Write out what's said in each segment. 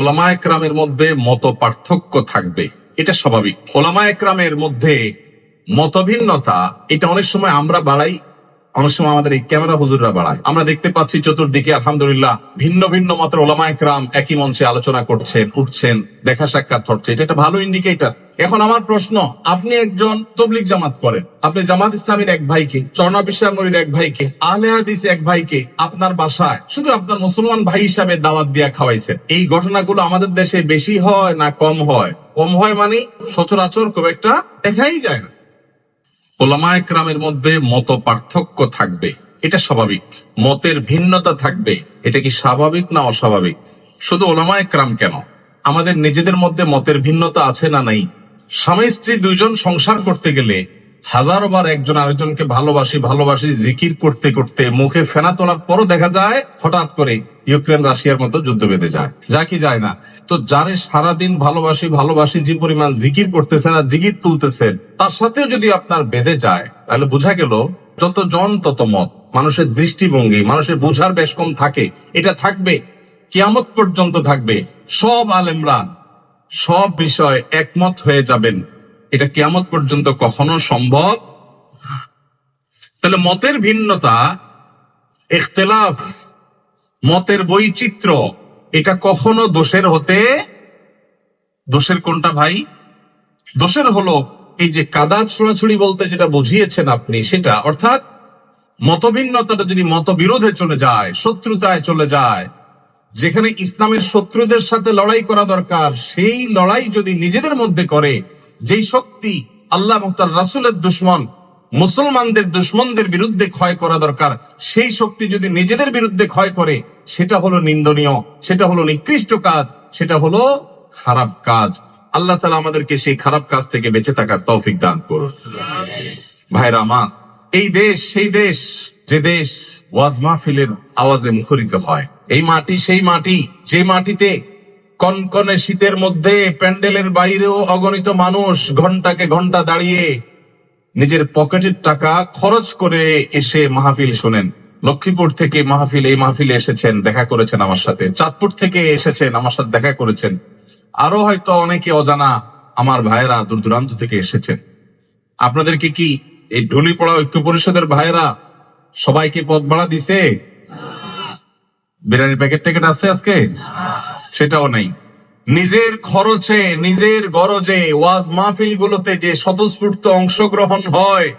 ওলামা একরামের মধ্যে মত পার্থক্য থাকবে। এটা স্বাভাবিক। ওলামা একরামের মধ্যে মতভিন্নতা, এটা অনেক সময় আমরা বাড়াই, অনেক সময় আমাদের এই ক্যামেরা হুজুররা বাড়ায়। আমরা দেখতে পাচ্ছি চতুর্দিকে আলহামদুলিল্লাহ ভিন্ন ভিন্ন মতের ওলামা একরাম একই মঞ্চে আলোচনা করছেন, উঠছেন, দেখা সাক্ষাৎ হচ্ছে। এটা একটা ভালো ইন্ডিকেটর এখন আমার প্রশ্ন, আপনি একজন তবলিক জামাত করেন। আপনি জামাত ইসলামের এক ভাইকে বিশ্বাস মরিদ এক ভাইকে, আহলে হাদিস এক ভাইকে আপনার বাসায় শুধু আপনার মুসলমান ভাই হিসাবে দাওয়াত দিয়া খাওয়াইছেন। এই ঘটনাগুলো আমাদের দেশে বেশি হয় না কম হয়? কম হয় মানে সচরাচর খুব একটা দেখাই যায় না। ওলামা একরামের মধ্যে মত পার্থক্য থাকবে, এটা স্বাভাবিক। মতের ভিন্নতা থাকবে, এটা কি স্বাভাবিক না অস্বাভাবিক? শুধু ওলামা একরাম কেন? আমাদের নিজেদের মধ্যে মতের ভিন্নতা আছে না নাই? স্বামী স্ত্রী দুইজন সংসার করতে গেলে হাজারো বার একজন আরেকজনকে ভালোবাসি ভালোবাসি, জিকির করতে করতে মুখে ফেনা তোলার পরও দেখা যায় হঠাৎ করে ইউক্রেন, রাশিয়ার মতো যুদ্ধ বেঁধে যায়। যা কি যায় না। তো যারে সারাদিন ভালোবাসি ভালোবাসি, যে পরিমাণ জিকির করতেছেন আর জিকির তুলতেছেন তার সাথেও যদি আপনার বেঁধে যায়, তাহলে বোঝা গেল যত জন তত মত। মানুষের দৃষ্টিভঙ্গি, মানুষের বোঝার বেশ কম থাকে। এটা থাকবে, কিয়ামত পর্যন্ত থাকবে। সব আলেমরা সব বিষয় একমত হয়ে যাবেন। এটা কিয়ামত পর্যন্ত কখনো সম্ভব? তাহলে মতের ভিন্নতা, ইখতলাফ, মতের বৈচিত্র্য, এটা কখনো দোষের হতে, দোষের কোনটা ভাই? দোষের হলো এই যে কাদা ছোড়াছুড়ি বলতে যেটা বুঝিয়েছেন আপনি, সেটা, অর্থাৎ মতভিন্নতাটা যদি মতবিরোধে চলে যায়, শত্রুতায় চলে যায় যেখানে ইসলামের শত্রুদের সাথে লড়াই করা দরকার, সেই লড়াই যদি নিজেদের মধ্যে করে, যেই শক্তি আল্লাহ এবং তার রাসুলের দুশ্মন, মুসলমানদের দুশ্মনদের বিরুদ্ধে ক্ষয় করা দরকার, সেই শক্তি যদি নিজেদের বিরুদ্ধে ক্ষয় করে, সেটা হলো নিন্দনীয়, সেটা হলো নিকৃষ্ট কাজ, সেটা হলো খারাপ কাজ। আল্লাহ তালা আমাদেরকে সেই খারাপ কাজ থেকে বেঁচে থাকার তৌফিক দান করুন। ভাইরা আমার, এই দেশ, সেই দেশ যে দেশ ওয়াজ মাহফিলের আওয়াজে মুখরিত হয়, এই মাটি সেই মাটি, যে মাটিতে কনকনে শীতের মধ্যে প্যান্ডেলের বাইরেও অগণিত মানুষ ঘন্টাকে ঘণ্টা দাঁড়িয়ে নিজের পকেটের টাকা খরচ করে এসে মাহফিল শোনেন। লক্ষ্মীপুর থেকে মাহফিল, এই মাহফিলে এসেছেন, দেখা করেছেন আমার সাথে। চাঁদপুর থেকে এসেছেন, আমার সাথে দেখা করেছেন। আরও হয়তো অনেকে অজানা আমার ভাইয়েরা দূর দূরান্ত থেকে এসেছেন। আপনাদেরকে কি এই ঢুলি পড়া ঐক্য পরিষদের ভাইয়েরা সবাইকে পদ ভাড়া দিছে? বিরিয়ানির প্যাকেট ট্যাকেট আছে আজকে? সেটাও নেই। নিজের খরচে, নিজের গরজে, ওয়াজ মাহফিল গুলোতে যে স্বতঃস্ফূর্ত অংশগ্রহণ হয়,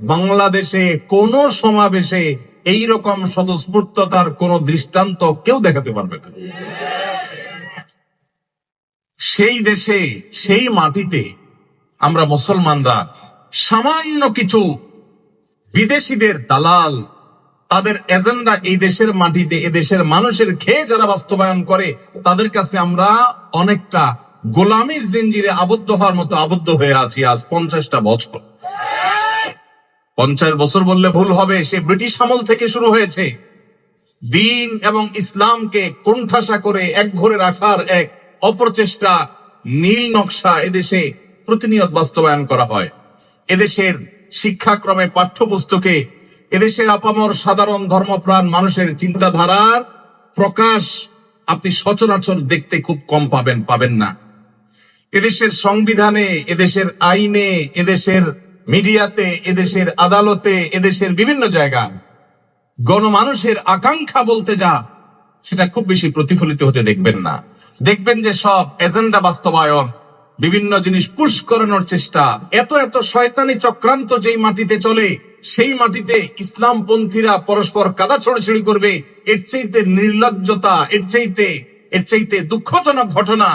বাংলাদেশে কোন সমাবেশে এই রকম স্বতঃস্ফূর্ততার কোন দৃষ্টান্ত কেউ দেখাতে পারবে না। সেই দেশে, সেই মাটিতে আমরা মুসলমানরা সামান্য কিছু বিদেশিদের দালাল। তাদের এজেন্ডা এই দেশের মাটিতে, এ দেশের মানুষের খেয়ে যারা বাস্তবায়ন করে, তাদের কাছে আমরা অনেকটা গোলামির জিঞ্জিরে আবদ্ধ হওয়ার মতো আবদ্ধ হয়ে আছি আজ পঞ্চাশটা বছর। পঞ্চাশ বছর বললে ভুল হবে, সে ব্রিটিশ আমল থেকে শুরু হয়েছে। দিন এবং ইসলামকে কোণঠাসা করে এক ঘরে রাখার এক অপ্রচেষ্টা, নীল নকশা এদেশে প্রতিনিয়ত বাস্তবায়ন করা হয়। এদেশের শিক্ষাক্রমে পাঠ্যপুস্তকে এদেশের আপামর সাধারণ ধর্মপ্রাণ মানুষের চিন্তাধারার প্রকাশ আপনি সচরাচর দেখতে খুব কম পাবেন পাবেন না। এদেশের সংবিধানে, এদেশের আইনে, এদেশের মিডিয়াতে, এদেশের আদালতে, এদেশের বিভিন্ন জায়গা গণমানুষের আকাঙ্ক্ষা বলতে যা, সেটা খুব বেশি প্রতিফলিত হতে দেখবেন না। দেখবেন যে সব এজেন্ডা বাস্তবায়ন বিভিন্ন জিনিস পুশ করানোর চেষ্টা। এত এত শয়তানি চক্রান্ত যেই মাটিতে চলে, সেই মাটিতে ইসলামপন্থীরা পরস্পর কাদা ছড়াছড়ি করবে। এর চাইতে নির্লজ্জতা, এর চাইতে এর চাইতে দুঃখজনক ঘটনা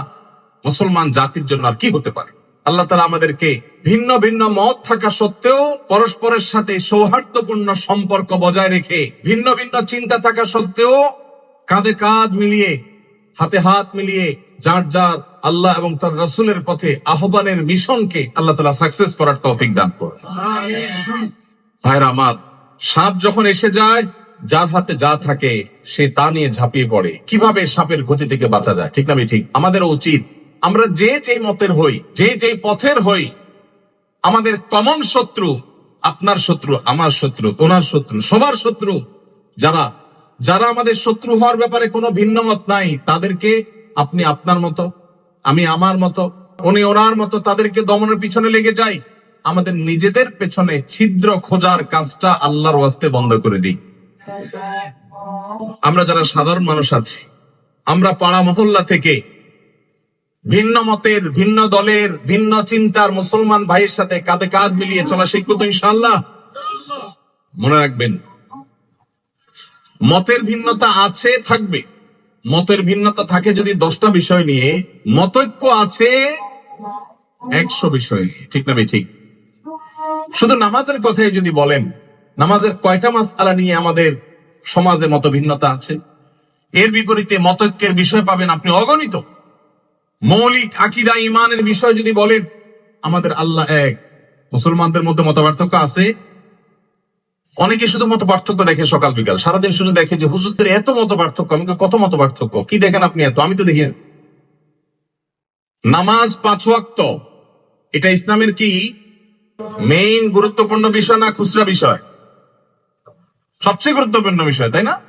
মুসলমান জাতির জন্য আর কি হতে পারে? আল্লাহ তালা আমাদেরকে ভিন্ন ভিন্ন মত থাকা সত্ত্বেও পরস্পরের সাথে সৌহার্দ্যপূর্ণ সম্পর্ক বজায় রেখে, ভিন্ন ভিন্ন চিন্তা থাকা সত্ত্বেও কাঁধে কাঁধ মিলিয়ে, হাতে হাত মিলিয়ে, যার যার আল্লাহ এবং তার রসুলের পথে আহ্বানের মিশনকে আল্লাহ তালা সাকসেস করার তৌফিক দান করে ভাইরা আমার, সাপ যখন এসে যায়, যার হাতে যা থাকে সে তা নিয়ে ঝাঁপিয়ে পড়ে। কীভাবে সাপের ক্ষতি থেকে বাঁচা যায়? ঠিক না ঠিক। আমাদের উচিত। আমরা যে যেই মতের হই, যে যেই পথের হই, আমাদের কমন শত্রু আপনার শত্রু, আমার শত্রু, ওনার শত্রু, সবার শত্রু, যারা যারা আমাদের শত্রু হওয়ার ব্যাপারে কোনো ভিন্ন মত নাই, তাদেরকে আপনি আপনার মতো আমি আমার মতো, উনি ওনার মতো তাদেরকে দমনের পিছনে লেগে যাই, আমাদের নিজেদের পেছনে ছিদ্র খোঁজার কাজটা আল্লাহর ওয়াস্তে বন্ধ করে দিই। আমরা যারা সাধারণ মানুষ আছি, আমরা পাড়া মহল্লা থেকে ভিন্ন মতের, ভিন্ন দলের, ভিন্ন চিন্তার মুসলমান ভাইয়ের সাথে কাঁধে কাঁধ মিলিয়ে চলা শিখব তো ইনশাল্লাহ মনে রাখবেন, মতের ভিন্নতা আছে, থাকবে। মতের ভিন্নতা থাকে যদি দশটা বিষয় নিয়ে। মতৈক্য আছে একশো বিষয় নিয়ে। ঠিক না ঠিক। শুধু নামাজের কথাই যদি বলেন, নামাজের কয়টা মাস আলা নিয়ে আমাদের সমাজে মত ভিন্নতা আছে? এর বিপরীতে মতৈক্যের বিষয় পাবেন আপনি অগণিত। মৌলিক আকিদা ইমানের বিষয় যদি বলেন, আমাদের আল্লাহ এক। মুসলমানদের মধ্যে মত পার্থক্য আছে অনেকে শুধু মত পার্থক্য দেখে সকাল বিকাল। সারাদিন শুধু দেখে যে, হুজুরদের এত মত পার্থক্য আমি কত মত পার্থক্য কি দেখেন আপনি এত? আমি তো দেখি নামাজ পাঁচ ওয়াক্ত। এটা ইসলামের কি? মেইন গুরুত্বপূর্ণ বিষয় না খুচরা বিষয়? সবচেয়ে গুরুত্বপূর্ণ বিষয়, তাই না?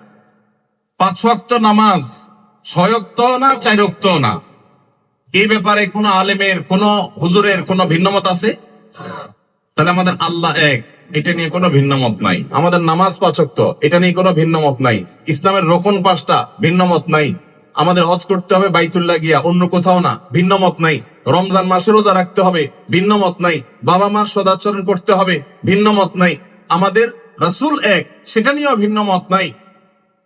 পাঁচ ওয়াক্ত নামাজ, ছয় ওয়াক্ত না, চার ওয়াক্ত না? এই ব্যাপারে কোন আলেমের, কোন হুজুরের কোন ভিন্নমত আছে? তাহলে আমাদের আল্লাহ এক। এটা নিয়ে কোনো ভিন্নমত নাই। আমাদের নামাজ পাচক্ত, এটা নিয়ে কোনো ভিন্নমত নাই। ইসলামের রোকন পাঁচটা, ভিন্নমত নাই। আমাদের হজ করতে হবে বাইতুল্লাহ গিয়া, অন্য কোথাও না। ভিন্নমত নাই। রমজান মাসে রোজা রাখতে হবে, ভিন্নমত নাই। বাবা মার সদাচরণ করতে হবে, ভিন্নমত নাই। আমাদের রাসূল এক, সেটা নিয়েও ভিন্নমত নাই।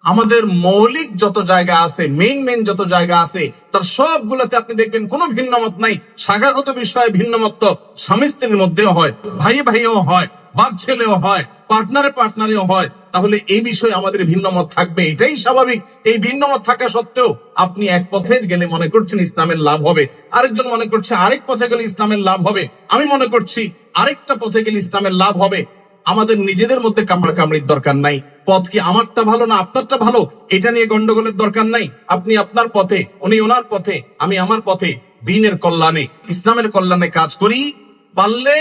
আমাদের মৌলিক যত জায়গা আছে মেইন মেইন যত জায়গা আছে, তার সবগুলোতে আপনি দেখবেন কোনো ভিন্নমত নাই। শাখাগত বিষয়ে ভিন্নমত তো স্বামী স্ত্রীর মধ্যেও হয় ভাই ভাইও হয়। বাপ ছেলেও হয় পার্টনারে পার্টনারেও হয়, তাহলে এই বিষয়ে আমাদের ভিন্নমত থাকবে, এটাই স্বাভাবিক। এই ভিন্নমত থাকা সত্ত্বেও আপনি এক পথে গেলে মনে করছেন ইসলামের লাভ হবে, আরেকজন মনে করছে আরেক পথে গেলে ইসলামের লাভ হবে, আমি মনে করছি আরেকটা পথে গেলে ইসলামের লাভ হবে, আমাদের নিজেদের মধ্যে কামড়া কামড়ির দরকার নাই, পথ কি আমারটা ভালো না আপনারটা ভালো, এটা নিয়ে গন্ডগোলের দরকার নাই, আপনি আপনার পথে, উনি ওনার পথে, আমি আমার পথে, দিনের কল্যাণে, ইসলামের কল্যাণে কাজ করি, পারলে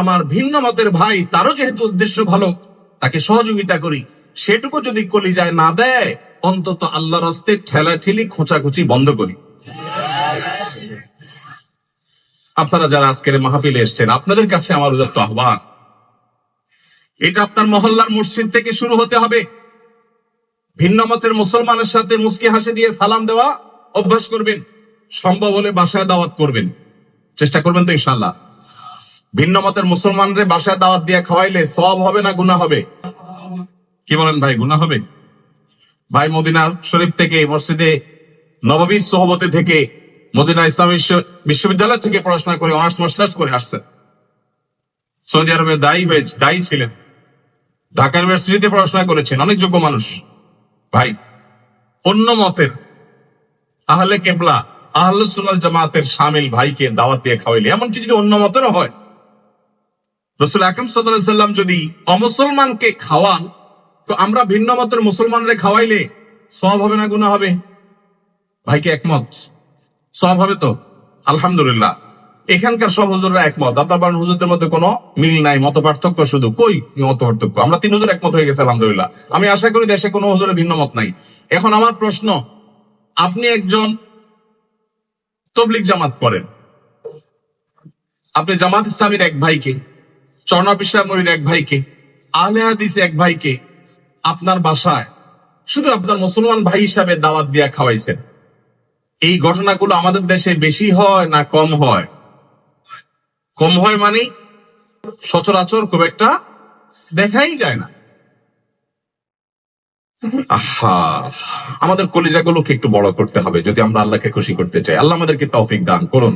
আমার ভিন্ন মতের ভাই, তারও যেহেতু উদ্দেশ্য ভালো, তাকে সহযোগিতা করি। সেটুকু যদি কলিজায় না দেয়, অন্তত আল্লাহর হস্তে ঠেলা ঠেলি খোঁচাখুচি বন্ধ করি। আপনারা যারা আজকের মাহফিলে এসছেন, আপনাদের কাছে আমার উদাত্ত আহ্বান। এটা আপনার মহল্লার মসজিদ থেকে শুরু হতে হবে। ভিন্ন মতের মুসলমানের সাথে মুসকি হাসি দিয়ে সালাম দেওয়া অভ্যাস করবেন। সম্ভব হলে বাসায় দাওয়াত করবেন। চেষ্টা করবেন তো ইনশাল্লাহ ভিন্ন মতের মুসলমানরে বাসায় দাওয়াত দিয়ে খাওয়াইলে সব হবে না গুণা হবে? কি বলেন ভাই গুণা হবে? ভাই মদিনা শরীফ থেকে, মসজিদে নববীর সহবতে থেকে, মদিনা ইসলামী বিশ্ববিদ্যালয় থেকে পড়াশোনা করে অনার্স, মাস্টার্স করে আসছেন। সৌদি আরবে দায়ী হয়ে, দায়ী ছিলেন। ঢাকা ইউনিভার্সিটিতে পড়াশোনা করেছেন, অনেক যোগ্য মানুষ। ভাই, অন্য মতের আহলে কেবলা আহলুসুল্লাহ জামাতের সামিল ভাইকে দাওয়াত দিয়ে খাওয়াইলে এমনকি যদি অন্য মতেরও হয় রসুল আকরম সাল্লাম যদি অমুসলমানকে খাওয়ান, তো আমরা ভিন্ন মতের মুসলমানরে খাওয়াইলে সব হবে না গুণা হবে? ভাইকে একমত? সব হবে তো? আলহামদুলিল্লাহ। এখানকার সব হুজুররা একমত। আপনার বারণ হুজুরদের মধ্যে কোনো মিল নাই মত পার্থক্য শুধু। কই মত পার্থক্য আমরা তিন হুজুর একমত হয়ে গেছে, আলহামদুলিল্লাহ। আমি আশা করি দেশে কোনো হুজুরের ভিন্ন মত নাই। এখন আমার প্রশ্ন, আপনি একজন তবলিক জামাত করেন। আপনি জামাত ইসলামীর এক ভাইকে চরণাপিসা মরিদ এক ভাইকে, আলে হাদিস এক ভাইকে আপনার বাসায় শুধু আপনার মুসলমান ভাই হিসাবে দাওয়াত দিয়া খাওয়াইছেন। এই ঘটনাগুলো আমাদের দেশে বেশি হয় না কম হয়? কম হয় মানে সচরাচর খুব একটা দেখাই যায় না। আহা, আমাদের কলিজাগুলোকে একটু বড় করতে হবে যদি আমরা আল্লাহকে খুশি করতে চাই। আল্লাহ আমাদেরকে তৌফিক দান করুন।